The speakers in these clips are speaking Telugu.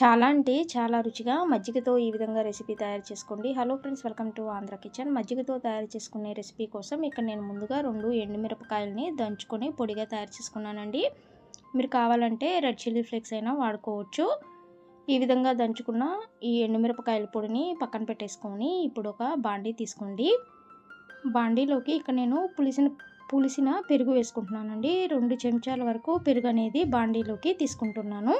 చాలా అంటే చాలా రుచిగా మజ్జిగతో ఈ విధంగా రెసిపీ తయారు చేసుకోండి. Hello friends welcome to Andhra kitchen. మజ్జిగతో తయారు చేసుకునే రెసిపీ కోసం ఇక్కడ నేను ముందుగా రెండు ఎండుమిరపకాయలని దంచుకొని పొడిగా తయారు చేసుకున్నానండి. మీరు కావాలంటే రెడ్ చిల్లీ ఫ్లేక్స్ అయినా వాడుకోవచ్చు. ఈ విధంగా దంచుకున్న ఈ ఎండుమిరపకాయల పొడిని పక్కన పెట్టేసుకొని ఇప్పుడు ఒక బాండీ తీసుకోండి. బాండీలోకి ఇక్కడ నేను పులిసిన పులిసిన పెరుగు వేసుకుంటున్నానండి. రెండు చెంచాల వరకు పెరుగు అనేది బాండీలోకి తీసుకుంటున్నాను.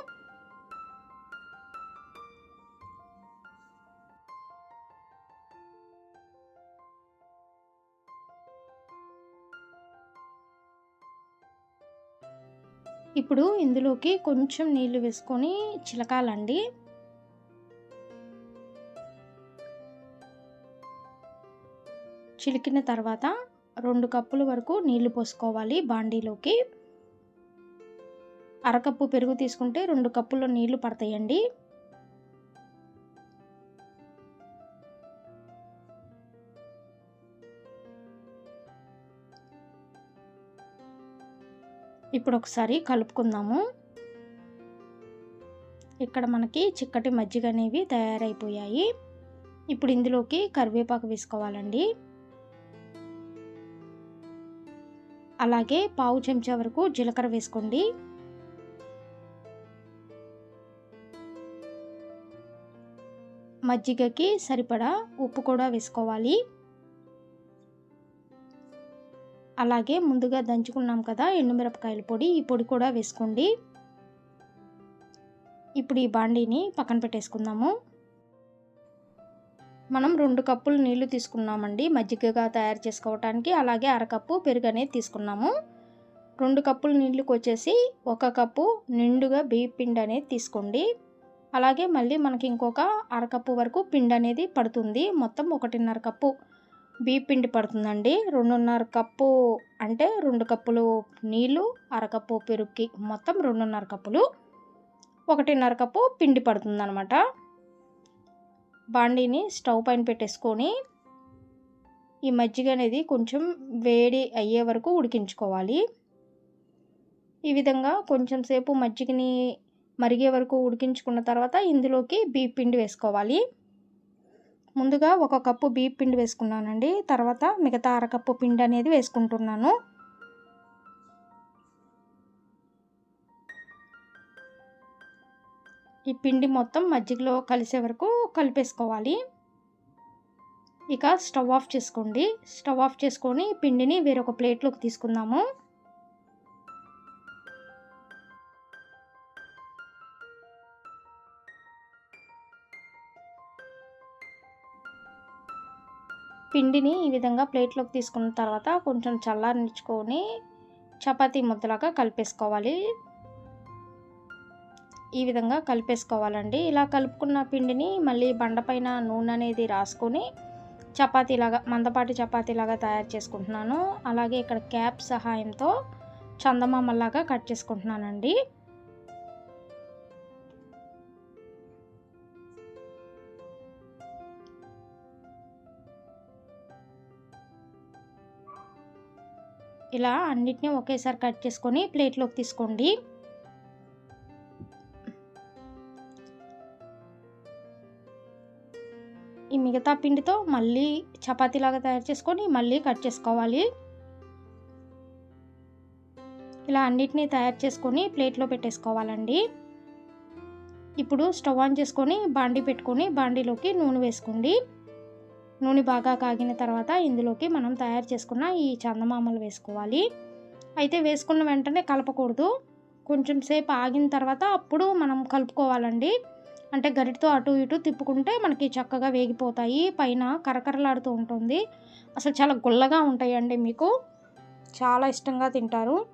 ఇప్పుడు ఇందులోకి కొంచెం నీళ్ళు వేసుకొని చిలకాలండి. చిలికిన తర్వాత రెండు కప్పుల వరకు నీళ్ళు పోసుకోవాలి బాండీలోకి. అరకప్పు పెరుగు తీసుకుంటే రెండు కప్పుల్లో నీళ్ళు పడతాయండి. ఇప్పుడు ఒకసారి కలుపుకుందాము. ఇక్కడ మనకి చిక్కటి మజ్జిగ అనేవి తయారైపోయాయి. ఇప్పుడు ఇందులోకి కరివేపాకు వేసుకోవాలండి. అలాగే పావు చెంచా వరకు జీలకర్ర వేసుకోండి. మజ్జిగకి సరిపడా ఉప్పు కూడా వేసుకోవాలి. అలాగే ముందుగా దంచుకున్నాం కదా ఎండుమిరపకాయల పొడి ఈ పొడి కూడా వేసుకోండి. ఇప్పుడు ఈ బాండీని పక్కన పెట్టేసుకుందాము. మనం రెండు కప్పులు నీళ్ళు తీసుకున్నామండి మజ్జిగగా తయారు చేసుకోవటానికి. అలాగే అరకప్పు పెరుగు అనేది తీసుకున్నాము. రెండు కప్పులు నీళ్ళకి వచ్చేసి ఒక కప్పు నిండుగా బియ్య పిండి అనేది తీసుకోండి. అలాగే మళ్ళీ మనకి ఇంకొక అరకప్పు వరకు పిండి అనేది పడుతుంది. మొత్తం ఒకటిన్నర కప్పు బియ్య పిండి పడుతుందండి. రెండున్నర కప్పు అంటే రెండు కప్పులు నీళ్ళు అరకప్పు పెరుగుకి మొత్తం రెండున్నర కప్పులు. ఒకటిన్నర కప్పు పిండి పడుతుందనమాట బాండీని స్టవ్ పైన పెట్టేసుకొని ఈ మజ్జిగ అనేది కొంచెం వేడి అయ్యే వరకు ఉడికించుకోవాలి. ఈ విధంగా కొంచెం సేపు మజ్జిగని మరిగే వరకు ఉడికించుకున్న తర్వాత ఇందులోకి బియ్య పిండి వేసుకోవాలి. ముందుగా ఒక కప్పు బియ్య పిండి వేసుకున్నానండి. తర్వాత మిగతా అరకప్పు పిండి అనేది వేసుకుంటున్నాను. ఈ పిండి మొత్తం మజ్జిగలో కలిసే వరకు కలిపేసుకోవాలి. ఇక స్టవ్ ఆఫ్ చేసుకోండి. స్టవ్ ఆఫ్ చేసుకొని పిండిని వేరొక ప్లేట్లోకి తీసుకుందాము. పిండిని ఈ విధంగా ప్లేట్లోకి తీసుకున్న తర్వాత కొంచెం చల్లారించుకొని చపాతీ ముద్దలాగా కలిపేసుకోవాలి. ఈ విధంగా కలిపేసుకోవాలండి. ఇలా కలుపుకున్న పిండిని మళ్ళీ బండపైన నూనె అనేది రాసుకొని చపాతీలాగా మందపాటి చపాతీలాగా తయారు చేసుకుంటున్నాను. అలాగే ఇక్కడ క్యాప్ సహాయంతో చందమామలాగా కట్ చేసుకుంటున్నానండి. ఇలా అన్నిటినీ ఒకేసారి కట్ చేసుకొని ప్లేట్లోకి తీసుకోండి. ఈ మిగతా పిండితో మళ్ళీ చపాతీలాగా తయారు చేసుకొని మళ్ళీ కట్ చేసుకోవాలి. ఇలా అన్నిటినీ తయారు చేసుకొని ప్లేట్లో పెట్టేసుకోవాలండి. ఇప్పుడు స్టవ్ ఆన్ చేసుకొని బాండీ పెట్టుకొని బాండీలోకి నూనె వేసుకోండి. నూనె బాగా కాగిన తర్వాత ఇందులోకి మనం తయారు చేసుకున్న ఈ చందమామలు వేసుకోవాలి. అయితే వేసుకున్న వెంటనే కలపకూడదు. కొంచెం సేపు ఆగిన తర్వాత అప్పుడు మనం కలుపుకోవాలండి. అంటే గరిటితో అటు ఇటు తిప్పుకుంటే మనకి చక్కగా వేగిపోతాయి. పైన కరకరలాడుతూ ఉంటుంది. అసలు చాలా గుల్లగా ఉంటాయండి మీకు. చాలా ఇష్టంగా తింటారు.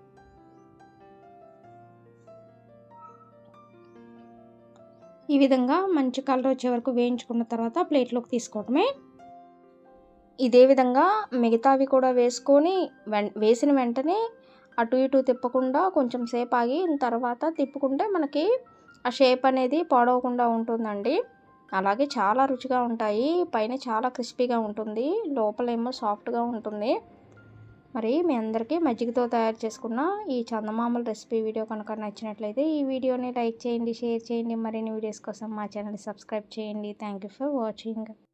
ఈ విధంగా మంచి కలర్ వచ్చే వరకు వేయించుకున్న తర్వాత ప్లేట్లోకి తీసుకోవడమే ఇదే విధంగా మిగతావి కూడా వేసుకొని వెం వేసిన వెంటనే అటు ఇటు తిప్పకుండా కొంచెం సేపు ఆగి తర్వాత తిప్పుకుంటే మనకి ఆ షేప్ అనేది పాడవకుండా ఉంటుందండి. అలాగే చాలా రుచిగా ఉంటాయి. పైన చాలా క్రిస్పీగా ఉంటుంది. లోపలేమో సాఫ్ట్గా ఉంటుంది. మరి మీ అందరికీ మజ్జిగతో తయారు చేసుకున్న ఈ చందమామల రెసిపీ వీడియో కనుక నచ్చినట్లయితే ఈ వీడియోని లైక్ చేయండి షేర్ చేయండి. మరిన్ని వీడియోస్ కోసం మా ఛానల్ సబ్స్క్రైబ్ చేయండి. Thank you for watching.